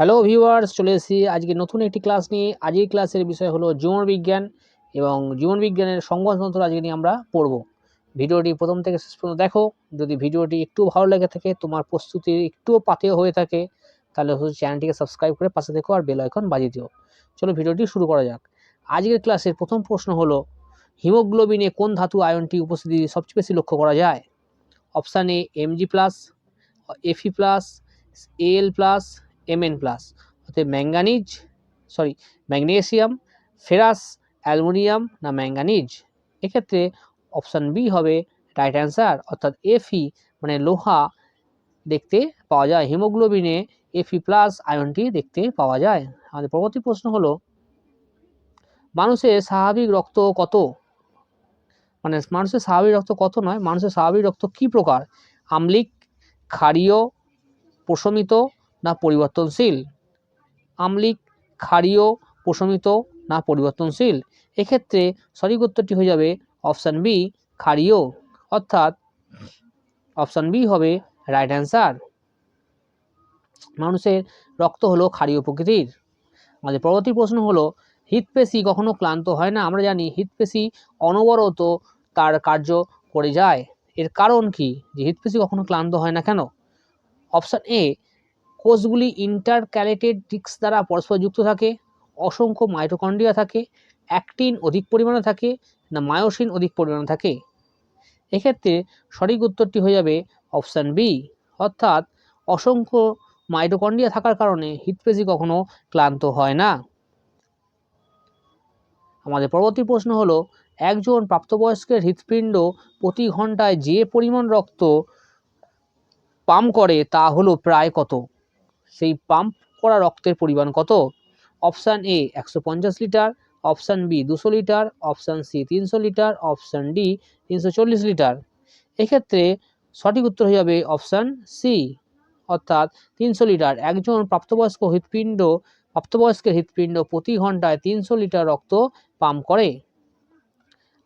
Hello viewers চলে এসেছি আজকে নতুন একটি ক্লাস নিয়ে। আজকের ক্লাসের বিষয় হলো জীবন বিজ্ঞান এবং জীবন বিজ্ঞানের সংবাদপত্র আজকে নিয়ে আমরা পড়ব। ভিডিওটি প্রথম থেকে শেষ পর্যন্ত দেখো। যদি ভিডিওটি একটু ভালো লেগে থাকে, তোমার প্রস্তুতি একটুও পাতেও হয়ে থাকে, তাহলে চ্যানেলটিকে সাবস্ক্রাইব করে পাশে দেখো আর বেল আইকন বাজিয়ে দিও। চলো ভিডিওটি শুরু করা যাক। আজকের ক্লাসের প্রথম প্রশ্ন হলো, হিমোগ্লোবিনে কোন ধাতু আয়নটি উপস্থিতি সবচেয়ে বেশি লক্ষ্য করা যায়? Option A MG plus FE plus L plus MN plus অর্থাৎ manganese sorry magnesium ferrous aluminium না ম্যাঙ্গানিজ এক্ষেত্রে অপশান বি হবে রাইট অ্যান্সার অর্থাৎ এফি মানে লোহা দেখতে পাওয়া যায়। হিমোগ্লোবিনে এফি প্লাস আয়নটি দেখতে পাওয়া যায়। আমাদের পরবর্তী প্রশ্ন হলো, মানুষের স্বাভাবিক রক্ত কত? মানে মানুষের স্বাভাবিক রক্ত কত নয়, মানুষের স্বাভাবিক রক্ত কি প্রকার? আমলিক, ক্ষারীয়, প্রশমিত না পরিবর্তনশীল। আমলিক, ক্ষারীয়, প্রশমিত না পরিবর্তনশীল। এক্ষেত্রে সঠিক উত্তরটি হয়ে যাবে অপশান বি, ক্ষারীয়। অর্থাৎ অপশান বি হবে রাইট অ্যান্সার। মানুষের রক্ত হলো ক্ষারীয় প্রকৃতির। আমাদের পরবর্তী প্রশ্ন হলো, হৃৎপেশি কখনো ক্লান্ত হয় না? আমরা জানি হৃৎপেশি অনবরত তার কার্য করে যায়। এর কারণ কি? যে হৃৎপেশি কখনো ক্লান্ত হয় না কেন? অপশান এ কোষগুলি ইন্টারক্যালেটেড ডিস্ক দ্বারা পরস্পর যুক্ত থাকে, অসংখ্য মাইটোকন্ড্রিয়া থাকে, অ্যাক্টিন অধিক পরিমাণে থাকে, না মায়োসিন অধিক পরিমাণে থাকে। এক্ষেত্রে সঠিক উত্তরটি হয়ে যাবে অপশান বি, অর্থাৎ অসংখ্য মাইটোকন্ড্রিয়া থাকার কারণে হৃৎপেশি কখনো ক্লান্ত হয় না। আমাদের পরবর্তী প্রশ্ন হলো, একজন প্রাপ্তবয়স্কের হৃৎপিণ্ড প্রতি ঘন্টায় যে পরিমাণ রক্ত পাম্প করে তা হলো প্রায় কত? সেই পাম্প করা রক্তের পরিমাণ কত? অপশান এ একশো পঞ্চাশ লিটার অপশান বি দুশো লিটার অপশান সি তিনশো লিটার অপশান ডি তিনশো চল্লিশ লিটার এক্ষেত্রে সঠিক উত্তর হয়ে যাবে অপশান সি অর্থাৎ তিনশো লিটার একজন প্রাপ্তবয়স্ক হৃৎপিণ্ড প্রাপ্তবয়স্কের হৃৎপিণ্ড প্রতি ঘন্টায় তিনশো লিটার রক্ত পাম্প করে।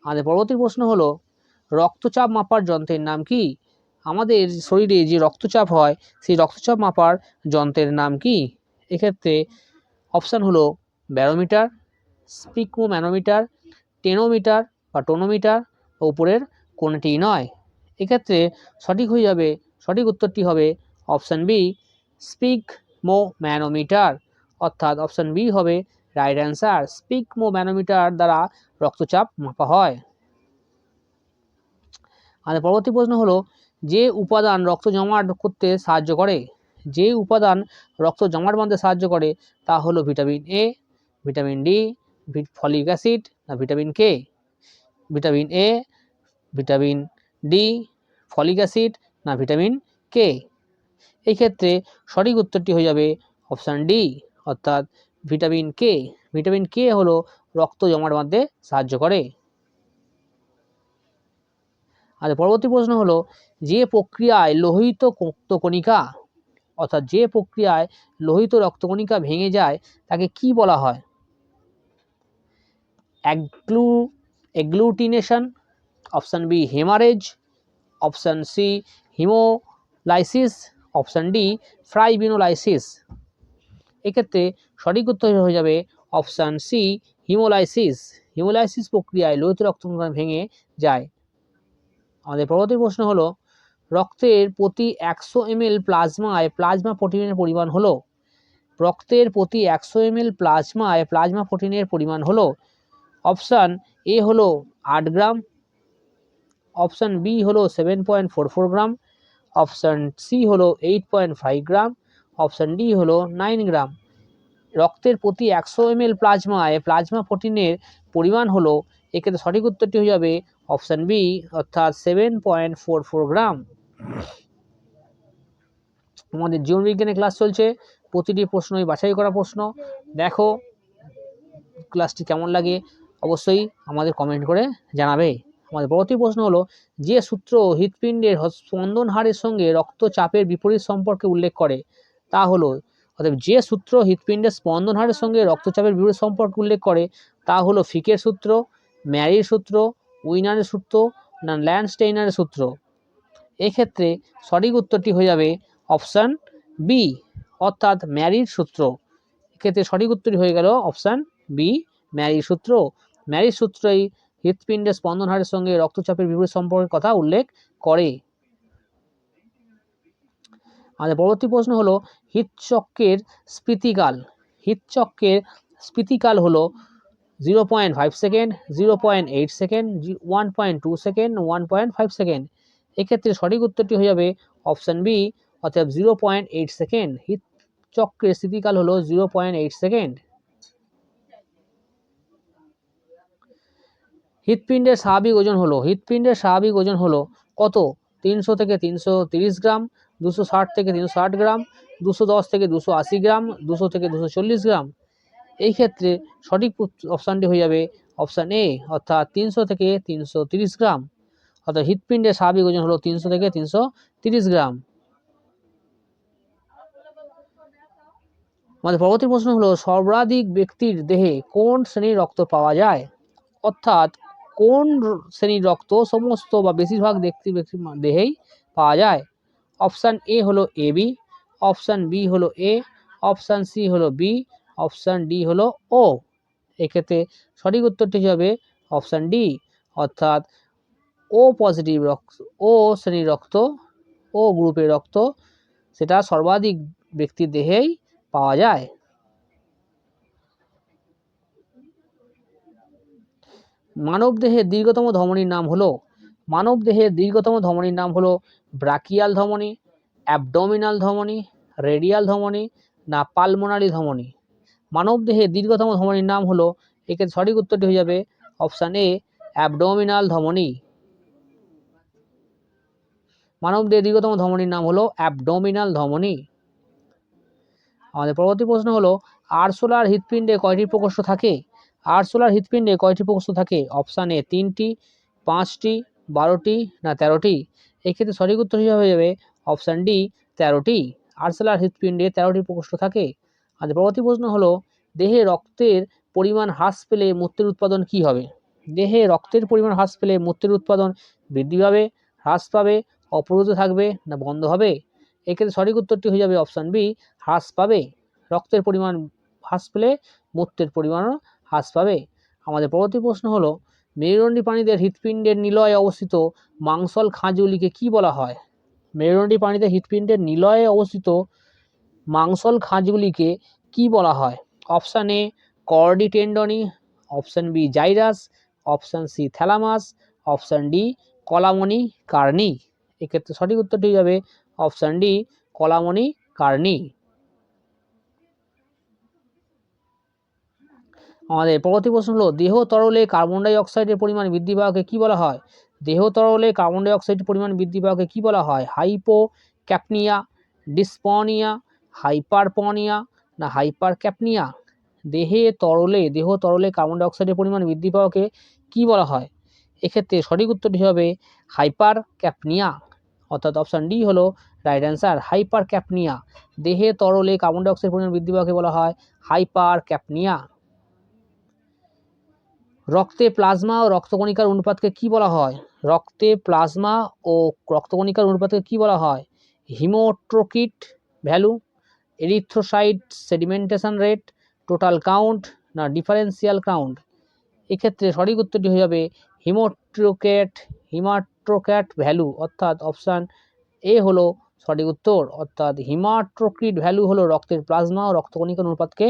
আমাদের পরবর্তী প্রশ্ন হলো, রক্তচাপ মাপার যন্ত্রের নাম কি? আমাদের শরীরে যে রক্তচাপ হয়, সেই রক্তচাপ মাপার যন্ত্রের নাম কি? এক্ষেত্রে অপশান হলো ব্যারোমিটার স্পিকমো ম্যানোমিটার টেনোমিটার বা টোনোমিটার উপরের কোনটি নয়। এক্ষেত্রে সঠিক হয়ে যাবে, সঠিক উত্তরটি হবে অপশান বি স্পিকমো ম্যানোমিটার অর্থাৎ অপশান বি হবে রাইট অ্যান্সার স্পিকমো ম্যানোমিটার দ্বারা রক্তচাপ মাপা হয়। আমাদের পরবর্তী প্রশ্ন হলো যে উপাদান রক্ত জমাট করতে সাহায্য করে, যে উপাদান রক্ত জমাট বাঁধতে সাহায্য করে, তা হলো vitamin A vitamin D folic acid না vitamin K vitamin A vitamin D folic acid না ভিটামিন কে এই ক্ষেত্রে সঠিক উত্তরটি হয়ে যাবে অপশান ডি অর্থাৎ ভিটামিন কে ভিটামিন কে হলো রক্ত জমাট বাঁধতে সাহায্য করে। আর পরবর্তী প্রশ্ন হলো যে প্রক্রিয়ায় লোহিত রক্তকণিকা, অর্থাৎ যে প্রক্রিয়ায় লোহিত রক্তকণিকা ভেঙে যায়, তাকে কি বলা হয়? অ্যাগ্লু এগ্লুটিনেশন option B haemorrhage, option C haemolysis, option D fibrinolysis. এক্ষেত্রে সঠিক উত্তর হয়ে যাবে অপশান সি হিমোলাইসিস। হিমোলাইসিস প্রক্রিয়ায় লোহিত রক্তকণিকা ভেঙে যায়। আমাদের পরবর্তী প্রশ্ন হলো রক্তের প্রতি একশো এমএল প্লাজমায় প্লাজমা প্রোটিনের পরিমাণ হলো। রক্তের প্রতি একশো এমএল প্লাজমায় প্লাজমা প্রোটিনের পরিমাণ হলো। অপশান এ হলো আট গ্রাম, অপশান বি হলো seven point four four gram, option C হলো eight point five gram, option D হলো নাইন গ্রাম। রক্তের প্রতি একশো এমএল প্লাজমায় প্লাজমা প্রোটিনের পরিমাণ হলো এক্ষেত্রে সঠিক উত্তরটি হয়ে যাবে অপশান বি, অর্থাৎ seven point four four gram. আমাদের জীবনবিজ্ঞানের ক্লাস চলছে, প্রতিটি প্রশ্নই বাছাই করা প্রশ্ন। দেখো, ক্লাসটি কেমন লাগে অবশ্যই আমাদের কমেন্ট করে জানাবে। আমাদের পরবর্তী প্রশ্ন হলো, যে সূত্র হৃৎপিণ্ডের স্পন্দন হারের সঙ্গে রক্তচাপের বিপরীত সম্পর্কে উল্লেখ করে, তা হলো অর্থাৎ যে সূত্র হৃৎপিণ্ডের স্পন্দন হারের সঙ্গে রক্তচাপের বিপরীত সম্পর্কে উল্লেখ করে, তা হলো ফিকের সূত্র ম্যারির সূত্র, উইনারের সূত্র, না ল্যান্ডস্টেইনারের সূত্র? এক্ষেত্রে সঠিক উত্তরটি হয়ে যাবে অপশান বি অর্থাৎ ম্যারির সূত্র। এক্ষেত্রে সঠিক উত্তরটি হয়ে গেল অপশান বি ম্যারির সূত্র। ম্যারির সূত্রই হৃৎপিণ্ডের স্পন্দন হারের সঙ্গে রক্তচাপের বিপরীত সম্পর্কের কথা উল্লেখ করে। আমাদের পরবর্তী প্রশ্ন হলো হৃদচক্রের স্ফীতিকাল। হৃদচক্রের স্ফীতিকাল হলো zero point five second zero point eight second one point two second one point five second এক্ষেত্রে সঠিক উত্তরটি হয়ে যাবে অপশান বি অর্থাৎ জিরো পয়েন্ট এইট সেকেন্ড হিত চক্রের স্থিতিকাল হলো জিরো পয়েন্ট এইট সেকেন্ড হৃৎপিণ্ডের স্বাভাবিক ওজন হলো, হৃৎপিণ্ডের স্বাভাবিক ওজন হলো কত? তিনশো থেকে তিনশো তিরিশ গ্রাম, দুশো ষাট থেকে তিনশো ষাট গ্রাম, দুশো দশ থেকে দুশো আশি গ্রাম, দুশো থেকে দুশো চল্লিশ গ্রাম। এই ক্ষেত্রে সঠিক অপশানটি হয়ে যাবে অপশান এ অর্থাৎ তিনশো থেকে তিনশো গ্রাম। অর্থাৎ হৃৎপিণ্ডের স্বাভাবিক ওজন হলো তিনশো থেকে তিনশো গ্রাম। আমাদের পরবর্তী প্রশ্ন হলো, সর্বাধিক ব্যক্তির দেহে কোন শ্রেণির রক্ত পাওয়া যায়? অর্থাৎ কোন শ্রেণির রক্ত সমস্ত বা বেশিরভাগ ব্যক্তি ব্যক্তির দেহেই পাওয়া যায়? অপশান এ হলো এ বি অপশান বি হলো এ অপশান সি হলো বি অপশান ডি হলো ও। এক্ষেত্রে সঠিক উত্তরটি হবে অপশান ডি। অর্থাৎ ও পজিটিভ রক্ত, ও শ্রেণির রক্ত, ও গ্রুপের রক্ত, সেটা সর্বাধিক ব্যক্তির দেহেই পাওয়া যায়। মানব দেহের দীর্ঘতম ধমনীর নাম হলো, মানব দেহের দীর্ঘতম ধমনীর নাম হলো ব্রাকিয়াল ধমনী, অ্যাবডোমিনাল ধমনী, রেডিয়াল ধমনী, না পালমোনারি ধমনী। মানব দেহের দীর্ঘতম ধমনীর নাম হলো এক্ষেত্রে সঠিক উত্তরটি হয়ে যাবে অপশান এ অ্যাবডোমিনাল ধমনী। মানব দেহের দীর্ঘতম ধমনীর নাম হলো অ্যাবডোমিনাল ধমনী। আমাদের পরবর্তী প্রশ্ন হলো আরশোলার হৃৎপিণ্ডে কয়টি প্রকোষ্ঠ থাকে? আরশোলার হৃৎপিণ্ডে কয়টি প্রকোষ্ঠ থাকে? অপশান এ তিনটি, পাঁচটি, বারোটি না তেরোটি? এক্ষেত্রে সঠিক উত্তর হিসাবে হয়ে যাবে অপশান ডি তেরোটি। আরশোলার হৃৎপিণ্ডে তেরোটি প্রকোষ্ঠ থাকে। আমাদের পরবর্তী প্রশ্ন হলো, দেহে রক্তের পরিমাণ হ্রাস পেলে মূত্রের উৎপাদন কি হবে? দেহে রক্তের পরিমাণ হ্রাস পেলে মূত্রের উৎপাদন বৃদ্ধি পাবে, হ্রাস পাবে অপরুদ্ধ থাকবে না বন্ধ হবে? এক্ষেত্রে সঠিক উত্তরটি হয়ে যাবে অপশান বি, হ্রাস পাবে। রক্তের পরিমাণ হ্রাস পেলে মূত্রের পরিমাণও হ্রাস পাবে। আমাদের পরবর্তী প্রশ্ন হলো, মেরুদণ্ডী প্রাণীদের হৃৎপিণ্ডের নিলয়ে অবস্থিত মাংসল খাঁজগুলিকে কি বলা হয়? মেরুদণ্ডী প্রাণীদের হৃৎপিণ্ডের নিলয়ে অবস্থিত মাংসল খাঁজগুলিকে কি বলা হয়? Option A chordae tendineae option B, gyrus, option C, thalamus, option D columnae carneae. এক্ষেত্রে সঠিক উত্তরটি যাবে অপশান ডি কলামণি কার্নি। আমাদের পরবর্তী প্রশ্ন হলো, দেহ তরলে কার্বন ডাই অক্সাইডের পরিমাণ বৃদ্ধি পাওয়াকে কী বলা হয়? দেহ তরলে কার্বন ডাই অক্সাইডের পরিমাণ বৃদ্ধি পাওয়াকে কী বলা হয়? হাইপো ক্যাপনিয়া ডিসপনিয়া হাইপারপনিয়া না হাইপার ক্যাপনিয়া দেহে তরলে, দেহ তরলে কার্বন ডাইঅক্সাইডের পরিমাণ বৃদ্ধি পাওয়াকে কী বলা হয়? এক্ষেত্রে সঠিক উত্তরটি হবে হাইপার ক্যাপনিয়া অর্থাৎ অপশান ডি হলো রাইট অ্যান্সার হাইপার ক্যাপনিয়া দেহে তরলে কার্বন ডাই অক্সাইড পরিমাণ বৃদ্ধি পাওয়াকে বলা হয় হাইপার ক্যাপনিয়া রক্তে প্লাজমা ও রক্তকণিকার অনুপাতকে কি বলা হয়? রক্তে প্লাজমা ও রক্তকণিকার অনুপাতকে কি বলা হয়? Hematocrit value erythrocyte sedimentation rate total count না ডিফারেন্সিয়াল কাউন্ট এক্ষেত্রে সঠিক উত্তরটি হয়ে যাবে হিমোট্রোকেট হিমাট্রোক্যাট ভ্যালু অর্থাৎ অপশান এ হলো সঠিক উত্তর, অর্থাৎ হিমাট্রোকিট ভ্যালু হলো রক্তের প্লাজমা ও রক্তকণিকার অনুপাতকে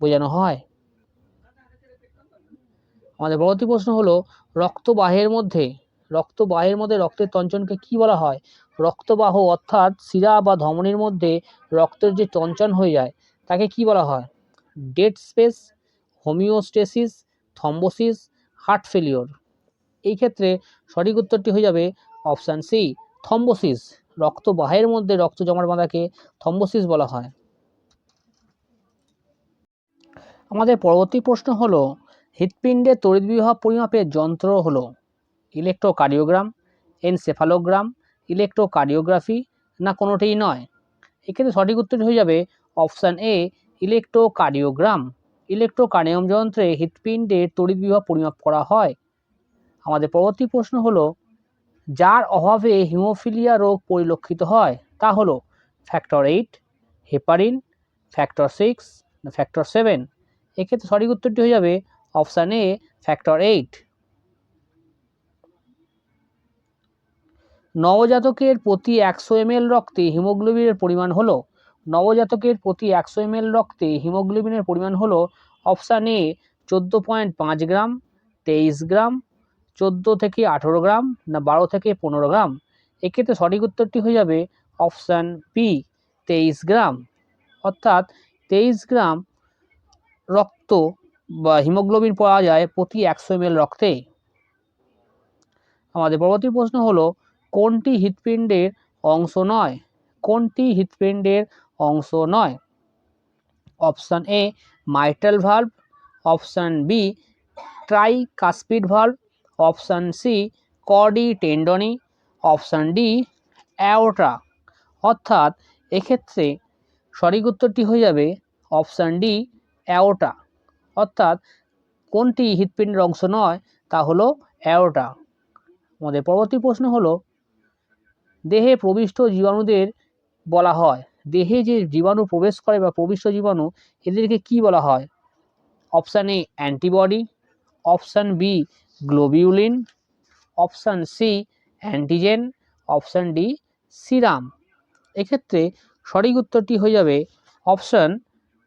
বোঝানো হয়। আমাদের পরবর্তী প্রশ্ন হলো, রক্তবাহের মধ্যে রক্তবাহের মধ্যে রক্তের তঞ্চনকে কি বলা হয়? রক্তবাহ অর্থাৎ শিরা বা ধমনির মধ্যে রক্তের যে টঞ্চন হয়ে যায়, তাকে কি বলা হয়? Dead space, homeostasis thrombosis heart failure. এই ক্ষেত্রে সঠিক উত্তরটি হয়ে যাবে অপশান সি থম্বোসিস রক্তবাহের মধ্যে রক্ত জমাট বাঁধাকে থম্বোসিস বলা হয়। আমাদের পরবর্তী প্রশ্ন হলো হৃৎপিণ্ডের তড়িৎ বিভব পরিমাপের যন্ত্র হলো। ইলেকট্রোকার্ডিওগ্রাম এনসেফালোগ্রাম ইলেকট্রোকার্ডিওগ্রাফি না কোনোটিই নয়। এক্ষেত্রে সঠিক উত্তরটি হয়ে যাবে অপশান এ ইলেকট্রোকার্ডিওগ্রাম ইলেকট্রোকার্ডিওম যন্ত্রে হৃৎপিণ্ডের তড়িৎ বিভব পরিমাপ করা হয়। আমাদের পরবর্তী প্রশ্ন হলো, যার অভাবে হিমোফিলিয়া রোগ পরিলক্ষিত হয়, তা হলো factor eight heparin factor six factor seven এক্ষেত্রে সঠিক উত্তরটি হয়ে যাবে অপশান এ ফ্যাক্টর এইট নবজাতকের প্রতি একশো এমএল রক্তে হিমোগ্লোবিনের পরিমাণ হলো, নবজাতকের প্রতি একশো এমএল রক্তে হিমোগ্লোবিনের পরিমাণ হলো অপশান এ চোদ্দ পয়েন্ট পাঁচ গ্রাম, তেইশ গ্রাম, চোদ্দ থেকে আঠেরো গ্রাম না বারো থেকে পনেরো গ্রাম। এক্ষেত্রে সঠিক উত্তরটি হয়ে যাবে অপশান পি, তেইশ গ্রাম। অর্থাৎ তেইশ গ্রাম রক্ত বা হিমোগ্লোবিন পাওয়া যায় প্রতি একশো এমএল রক্তে। আমাদের পরবর্তী প্রশ্ন হলো কোনটি হৃৎপিণ্ডের অংশ নয়? কোনটি হৃৎপিণ্ডের অংশ নয়? Option A, mitral valve. Option B tricuspid valve. Option C chordae tendineae option D aorta অর্থাৎ এক্ষেত্রে সঠিক উত্তরটি হয়ে যাবে অপশান ডি অ্যাওটা অর্থাৎ কোনটি হৃৎপিণ্ডের অংশ নয়, তা হলো অ্যাওটা আমাদের পরবর্তী প্রশ্ন হলো দেহে প্রবিষ্ট জীবাণুদের বলা হয়। দেহে যে জীবাণু প্রবেশ করে বা প্রবিষ্ট জীবাণু, এদেরকে কি বলা হয়? Option A antibody option B globulin option C antigen option D serum এক্ষেত্রে সঠিক উত্তরটি হয়ে যাবে অপশান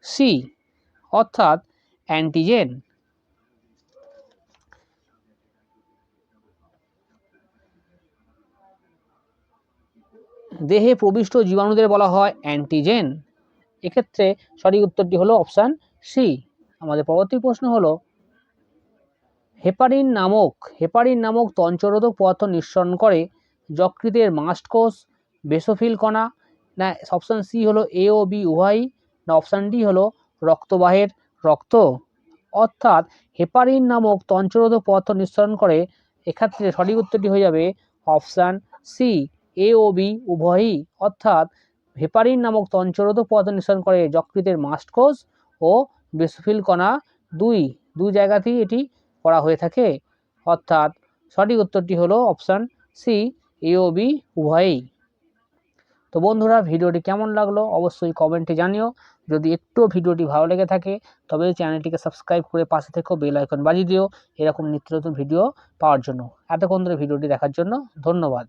সি অর্থাৎ অ্যান্টিজেন দেহে প্রবিষ্ট জীবাণুদের বলা হয় অ্যান্টিজেন এক্ষেত্রে সঠিক উত্তরটি হলো অপশান সি আমাদের পরবর্তী প্রশ্ন হলো হেপারিন নামক হেপারিন নামক তঞ্চরোধক পদার্থ নিঃসরণ করে যকৃতের মাস্টকোষ, বেসোফিল কণা, না অপশান সি হলো এ ও বি উভয়ই, না অপশান ডি হলো রক্তবাহের রক্ত। অর্থাৎ হেপারিন নামক তঞ্চরোধক পদার্থ নিঃসরণ করে, এক্ষেত্রে সঠিক উত্তরটি হয়ে যাবে অপশান সি এ ও বি উভয়ই অর্থাৎ হেপারিন নামক তঞ্চরোধক পদার্থ নিঃসরণ করে যকৃতের মাস্ট কোষ ও বেসোফিল কণা দুই দুই জায়গাতেই এটি করা হয়ে থাকে। অর্থাৎ সঠিক উত্তরটি হলো অপশান সি এ ও বি উভয়ই। তো বন্ধুরা, ভিডিওটি কেমন লাগল অবশ্যই কমেন্টে জানিও। যদি একটু ভিডিওটি ভালো লেগে থাকে, তবে চ্যানেলটিকে সাবস্ক্রাইব করে পাশে থেকেও বেল আইকন বাজিয়ে দিও, এরকম নিত্য নতুন ভিডিও পাওয়ার জন্য। এতক্ষণ ধরে ভিডিওটি দেখার জন্য ধন্যবাদ।